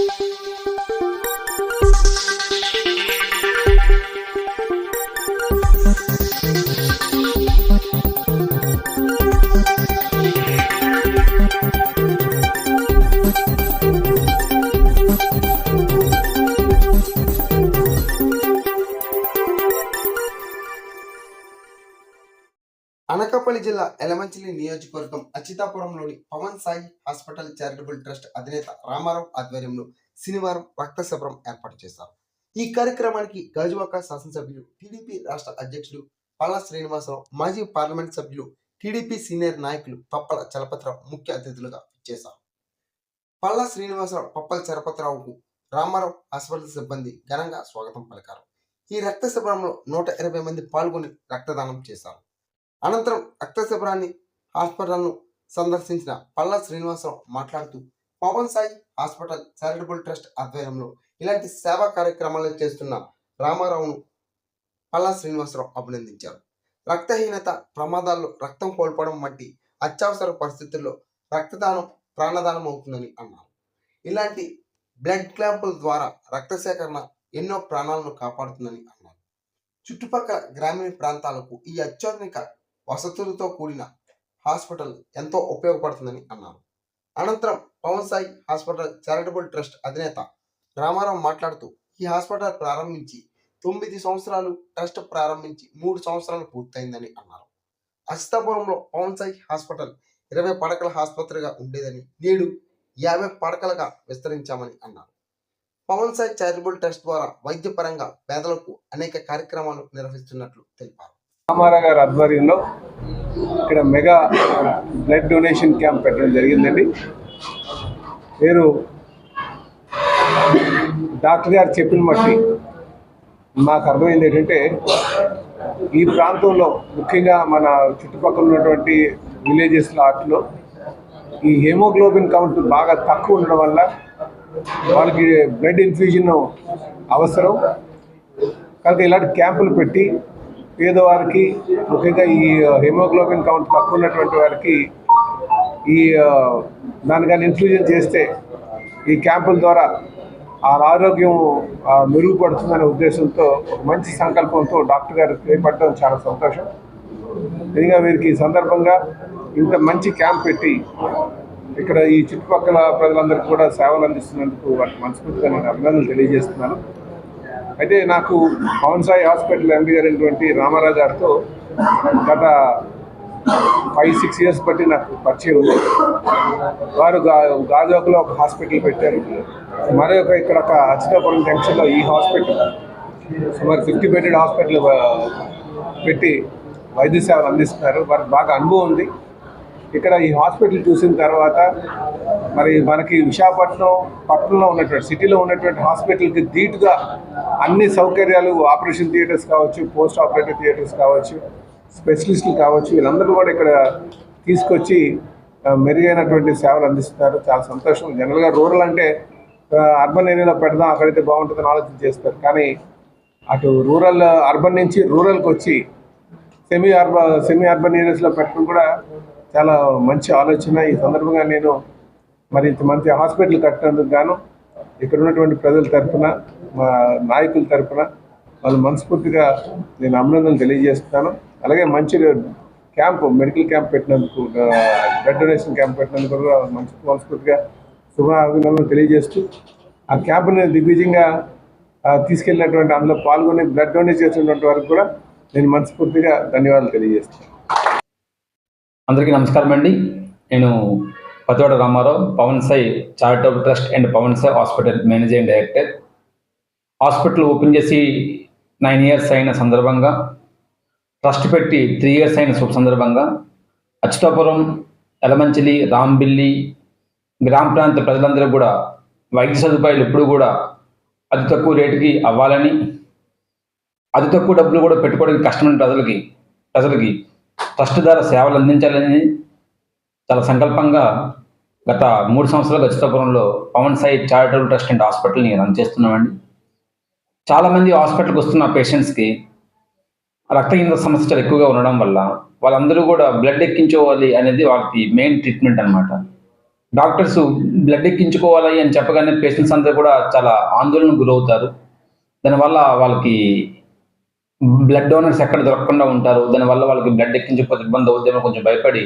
Música జిల్లా ఎలమంచిలి నియోజకవర్గం అచితాపురంలోని Pavan Sai hospital charitable trust అధినేత రామారావు ఆధ్వర్యంలో శనివారం రక్త శిబిరం ఏర్పాటు చేశారు. ఈ కార్యక్రమానికి గాజువాక శాసనసభ్యులు టీడీపీ రాష్ట్ర అధ్యక్షుడు పల్లా శ్రీనివాసరావు మాజీ పార్లమెంట్ సభ్యులు టీడీపీ సీనియర్ నాయకులు పప్పల చలపతిరావు ముఖ్య అతిథులుగా చేశారు పల్లా శ్రీనివాసరావు పప్పల చలపతిరావుకు రామారావు హాస్పిటల్ సిబ్బంది ఘనంగా స్వాగతం పలికారు. ఈ రక్త శిబిరంలో నూట ఇరవై మంది పాల్గొని రక్తదానం చేశారు. అనంతరం రక్తశిబిరాన్ని హాస్పిటల్ను సందర్శించిన పల్లా శ్రీనివాసరావు మాట్లాడుతూ Pavan Sai hospital charitable trust ఆధ్వర్యంలో ఇలాంటి సేవా కార్యక్రమాలు చేస్తున్న రామారావును పల్లా శ్రీనివాసరావు అభినందించారు. రక్తహీనత ప్రమాదాల్లో రక్తం కోల్పోవడం వంటి అత్యవసర పరిస్థితుల్లో రక్తదానం ప్రాణదానం అవుతుందని అన్నారు. ఇలాంటి బ్లడ్ క్లాంపుల ద్వారా రక్త సేకరణ ఎన్నో ప్రాణాలను కాపాడుతుందని అన్నారు. చుట్టుపక్కల గ్రామీణ ప్రాంతాలకు ఈ అత్యాధునిక వసతులతో కూడిన హాస్పిటల్ ఎంతో ఉపయోగపడుతుందని అన్నారు. అనంతరం Pavan Sai hospital charitable trust అధినేత రామారావు మాట్లాడుతూ ఈ హాస్పిటల్ ప్రారంభించి తొమ్మిది సంవత్సరాలు ట్రస్ట్ ప్రారంభించి మూడు సంవత్సరాలు పూర్తయిందని అన్నారు. అసితాపురంలో పవన్ సాయి హాస్పిటల్ ఇరవై పడకల ఆసుపత్రిగా ఉండేదని నేడు యాభై పడకలుగా విస్తరించామని అన్నారు. పవన్ సాయి చారిటబుల్ ట్రస్ట్ ద్వారా వైద్యపరంగా పేదలకు అనేక కార్యక్రమాలు నిర్వహిస్తున్నట్లు తెలిపారు. రామారావు గారి ఆధ్వర్యంలో ఇక్కడ మెగా బ్లడ్ డొనేషన్ క్యాంప్ పెట్టడం జరిగిందండి. పేరు డాక్టర్ గారు చెప్పిన బట్టి మాకు అర్థమైంది ఏంటంటే ఈ ప్రాంతంలో ముఖ్యంగా మన చుట్టుపక్కల ఉన్నటువంటి విలేజెస్ వాటిలో ఈ హెమోగ్లోబిన్ కౌంట్ బాగా తక్కువ ఉండడం వల్ల వాళ్ళకి బ్లడ్ ఇన్ఫ్యూజన్ అవసరం. కనుక ఇలాంటి క్యాంపులు పెట్టి పేదవారికి ముఖ్యంగా ఈ హెమోగ్లోబిన్ కౌంట్ తక్కువ ఉన్నటువంటి వారికి ఈ దాని కానీ ఇన్ఫ్యూజన్ చేస్తే ఈ క్యాంపుల ద్వారా వాళ్ళ ఆరోగ్యం మెరుగుపడుతుందనే ఉద్దేశంతో ఒక మంచి సంకల్పంతో డాక్టర్ గారు చేపట్టడం చాలా సంతోషం. నిజంగా వీరికి ఈ సందర్భంగా ఇంత మంచి క్యాంప్ పెట్టి ఇక్కడ ఈ చుట్టుపక్కల ప్రజలందరికీ కూడా సేవలు అందిస్తున్నందుకు వాటి మనస్ఫూర్తిగా నేను అభినందనలు తెలియజేస్తున్నాను. అయితే నాకు పవన్ సాయి హాస్పిటల్ ఎంపీ గారైనటువంటి రామారావు గారితో గత ఫైవ్ సిక్స్ ఇయర్స్ బట్టి నాకు పరిచయం ఉంది. వారు గా ఒక హాస్పిటల్ పెట్టారు. మరొక ఇక్కడ ఒక అచితాపురం జంక్షన్లో ఈ హాస్పిటల్ సుమారు ఫిఫ్టీ బెడెడ్ హాస్పిటల్ పెట్టి వైద్య సేవలు అందిస్తున్నారు. వారికి బాగా అనుభవం ఉంది. ఇక్కడ ఈ హాస్పిటల్ చూసిన తర్వాత మరి మనకి విశాఖపట్నం పట్టణంలో ఉన్నటువంటి సిటీలో ఉన్నటువంటి హాస్పిటల్కి ధీటుగా అన్ని సౌకర్యాలు ఆపరేషన్ థియేటర్స్ కావచ్చు పోస్ట్ ఆపరేటివ్ థియేటర్స్ కావచ్చు స్పెషలిస్టులు కావచ్చు వీళ్ళందరూ కూడా ఇక్కడ తీసుకొచ్చి మెరుగైనటువంటి సేవలు అందిస్తున్నారు. చాలా సంతోషం. జనరల్గా రూరల్ అంటే అర్బన్ ఏరియాలో పెడదాం అక్కడైతే బాగుంటుందని ఆలోచన చేస్తారు. కానీ అటు రూరల్ అర్బన్ నుంచి రూరల్కి వచ్చి సెమీ అర్బన్ సెమీ అర్బన్ ఏరియాస్లో పెట్టడం కూడా చాలా మంచి ఆలోచన. ఈ సందర్భంగా నేను మరి ఇంతమంది హాస్పిటల్ కట్టినందుకు గాను ఇక్కడ ఉన్నటువంటి ప్రజల తరఫున మా నాయకుల తరఫున వాళ్ళు మనస్ఫూర్తిగా నేను అభినందనలు తెలియజేస్తున్నాను. అలాగే మంచి క్యాంపు మెడికల్ క్యాంప్ పెట్టినందుకు బ్లడ్ డొనేషన్ క్యాంప్ పెట్టినందుకు కూడా మంచి మనస్ఫూర్తిగా శుభ అభినందనలు తెలియజేస్తూ ఆ క్యాంపుని దిగ్విజయంగా తీసుకెళ్ళినటువంటి అందులో పాల్గొని బ్లడ్ డొనేట్ చేసినటువంటి వారికి కూడా నేను మనస్ఫూర్తిగా ధన్యవాదాలు తెలియజేస్తాను అందరికీ నమస్కారం అండి. నేను Pathivada Ramarao Pavan Sai charitable trust and Pavan Sai hospital managing director. Hospital open చేసి నైన్ ఇయర్స్ అయిన సందర్భంగా ట్రస్ట్ పెట్టి త్రీ ఇయర్స్ అయిన శుభ సందర్భంగా అచ్యుతాపురం ఎలమంచిలి రాంబిల్లి గ్రామ ప్రాంత ప్రజలందరూ కూడా వైద్య సదుపాయాలు ఎప్పుడు కూడా అతి తక్కువ రేటుకి అవ్వాలని అతి తక్కువ డబ్బులు కూడా పెట్టుకోవడానికి కష్టమైన ప్రజలకి ప్రజలకి ట్రస్ట్ ద్వారా సేవలు అందించాలని చాలా సంకల్పంగా గత మూడు సంవత్సరాలు గచ్చితాపురంలో Pavan Sai charitable trust and హాస్పిటల్ని రన్ చేస్తున్నామండి. చాలామంది హాస్పిటల్కి వస్తున్న పేషెంట్స్కి రక్తహీనత సమస్య చాలా ఎక్కువగా ఉండడం వల్ల వాళ్ళందరూ కూడా బ్లడ్ ఎక్కించుకోవాలి అనేది వాళ్ళకి మెయిన్ ట్రీట్మెంట్ అన్నమాట. డాక్టర్స్ బ్లడ్ ఎక్కించుకోవాలి అని చెప్పగానే పేషెంట్స్ అందరూ కూడా చాలా ఆందోళనకు గురవుతారు. దానివల్ల వాళ్ళకి బ్లడ్ డోనర్స్ ఎక్కడ దొరకకుండా ఉంటారు. దానివల్ల వాళ్ళకి బ్లడ్ ఎక్కించకపోతే ఇబ్బంది అవుద్దేమో కొంచెం భయపడి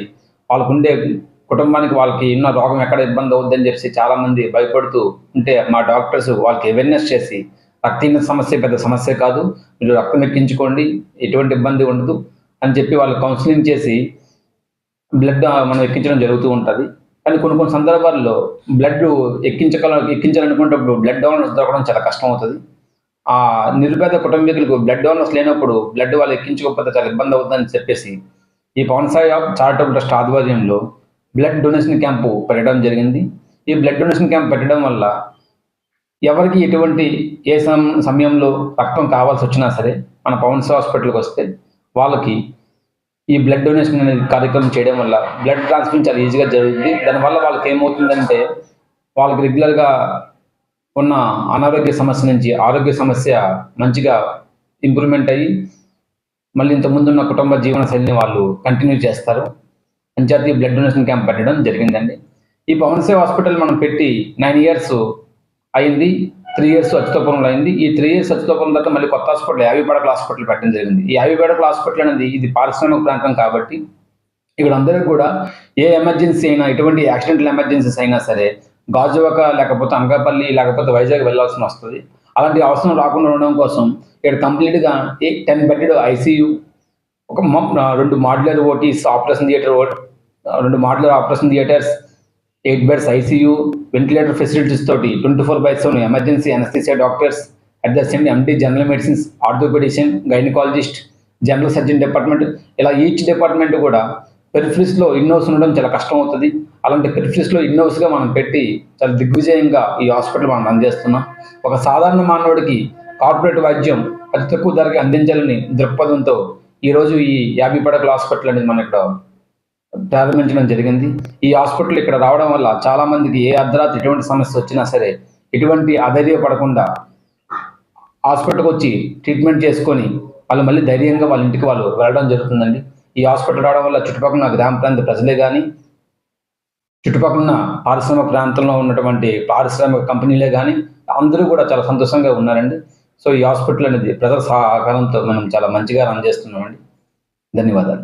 వాళ్ళకు ఉండే కుటుంబానికి వాళ్ళకి ఉన్న రోగం ఎక్కడ ఇబ్బంది అవుద్దని చెప్పి చాలా మంది భయపడుతూ ఉంటే మా డాక్టర్స్ వాళ్ళకి అవేర్నెస్ చేసి రక్తహీన సమస్య పెద్ద సమస్య కాదు. మీరు రక్తం ఎక్కించుకోండి ఎటువంటి ఇబ్బంది ఉండదు అని చెప్పి వాళ్ళు కౌన్సిలింగ్ చేసి బ్లడ్ మనం ఎక్కించడం జరుగుతూ ఉంటుంది. కానీ కొన్ని కొన్ని సందర్భాల్లో బ్లడ్ ఎక్కించగల ఎక్కించాలనుకున్నప్పుడు బ్లడ్ డోనర్స్ దొరకడం చాలా కష్టం అవుతుంది ఆ నిరుపేద కుటుంబీకులకు బ్లడ్ డోనర్స్ లేనప్పుడు బ్లడ్ వాళ్ళు ఎక్కించుకోకపోతే చాలా ఇబ్బంది అవుతుందని చెప్పేసి ఈ పవన్ సాయి చారిటబుల్ ట్రస్ట్ ఆధ్వర్యంలో బ్లడ్ డొనేషన్ క్యాంపు పెట్టడం జరిగింది. ఈ బ్లడ్ డొనేషన్ క్యాంప్ పెట్టడం వల్ల ఎవరికి ఎటువంటి ఏ సమ సమయంలో రక్తం కావాల్సి వచ్చినా సరే మన పవన్ సాయి హాస్పిటల్కి వస్తే వాళ్ళకి ఈ బ్లడ్ డొనేషన్ అనేది కార్యక్రమం చేయడం వల్ల బ్లడ్ ట్రాన్స్ఫర్ చాలా ఈజీగా జరుగుతుంది. దానివల్ల వాళ్ళకి ఏమవుతుందంటే వాళ్ళకి రెగ్యులర్గా ఉన్న అనారోగ్య సమస్య నుంచి ఆరోగ్య సమస్య మంచిగా ఇంప్రూవ్మెంట్ అయ్యి మళ్ళీ ఇంతకుముందు ఉన్న కుటుంబ జీవన శైలిని వాళ్ళు కంటిన్యూ చేస్తారు. అంచేత బ్లడ్ డొనేషన్ క్యాంప్ పెట్టడం జరిగిందండి. ఈ పవన్ సేవ్ హాస్పిటల్ మనం పెట్టి నైన్ ఇయర్స్ అయింది త్రీ ఇయర్స్ అచ్యుతాపురంలో అయింది. ఈ త్రీ ఇయర్స్ అచ్యుతాపురం తర్వాత మళ్ళీ కొత్త హాస్పిటల్ యాభై హాస్పిటల్ పెట్టడం జరిగింది. ఈ యాభై హాస్పిటల్ అనేది ఇది పారిశ్రామిక ప్రాంతం కాబట్టి ఇక్కడ అందరికీ కూడా ఏ ఎమర్జెన్సీ అయినా ఎటువంటి యాక్సిడెంటల్ ఎమర్జెన్సీస్ అయినా సరే గాజువాక లేకపోతే అంగపల్లి లేకపోతే వైజాగ్ వెళ్ళాల్సి వస్తుంది. అలాంటి అవసరం రాకుండా ఉండడం కోసం ఇక్కడ కంప్లీట్గా టెన్ బెడ్డెడ్ ఐసీయూ ఒక రెండు మాడ్యులర్ ఓటీస్ ఆపరేషన్ థియేటర్ రెండు modular operation theatres eight beds ICU ventilator facilities తోటి twenty four by seven emergency anaesthesia doctors at the same MD general medicines orthopaedician gynaecologist general surgeon department ఇలా each department కూడా పెరిఫ్రిస్లో ఇన్నోస్ ఉండడం చాలా కష్టం అవుతుంది అలాంటి పెరిఫ్రిస్లో ఇన్నోవ్స్గా మనం పెట్టి చాలా దిగ్విజయంగా ఈ హాస్పిటల్ మనం అందజేస్తున్నాం. ఒక సాధారణ మానవుడికి కార్పొరేట్ వైద్యం అతి తక్కువ ధరకి అందించాలని దృక్పథంతో ఈరోజు ఈ యాభై పడకల హాస్పిటల్ అనేది మనం ఇక్కడ ప్రారంభించడం జరిగింది. ఈ హాస్పిటల్ ఇక్కడ రావడం వల్ల చాలా మందికి ఏ అర్ధరాత్రి ఎటువంటి సమస్య వచ్చినా సరే ఎటువంటి అధైర్యపడకుండా హాస్పిటల్కి వచ్చి ట్రీట్మెంట్ చేసుకొని వాళ్ళు మళ్ళీ ధైర్యంగా వాళ్ళ ఇంటికి వాళ్ళు వెళ్ళడం జరుగుతుందండి. ఈ హాస్పిటల్ రావడం వల్ల చుట్టుపక్కల గ్రామ ప్రాంత ప్రజలే కానీ చుట్టుపక్కల ఉన్న పారిశ్రామిక ప్రాంతంలో ఉన్నటువంటి పారిశ్రామిక కంపెనీలే కానీ అందరూ కూడా చాలా సంతోషంగా ఉన్నారండి. సో ఈ హాస్పిటల్ అనేది ప్రజల సహకారంతో మనం చాలా మంచిగా రన్ చేస్తున్నామండి. ధన్యవాదాలు.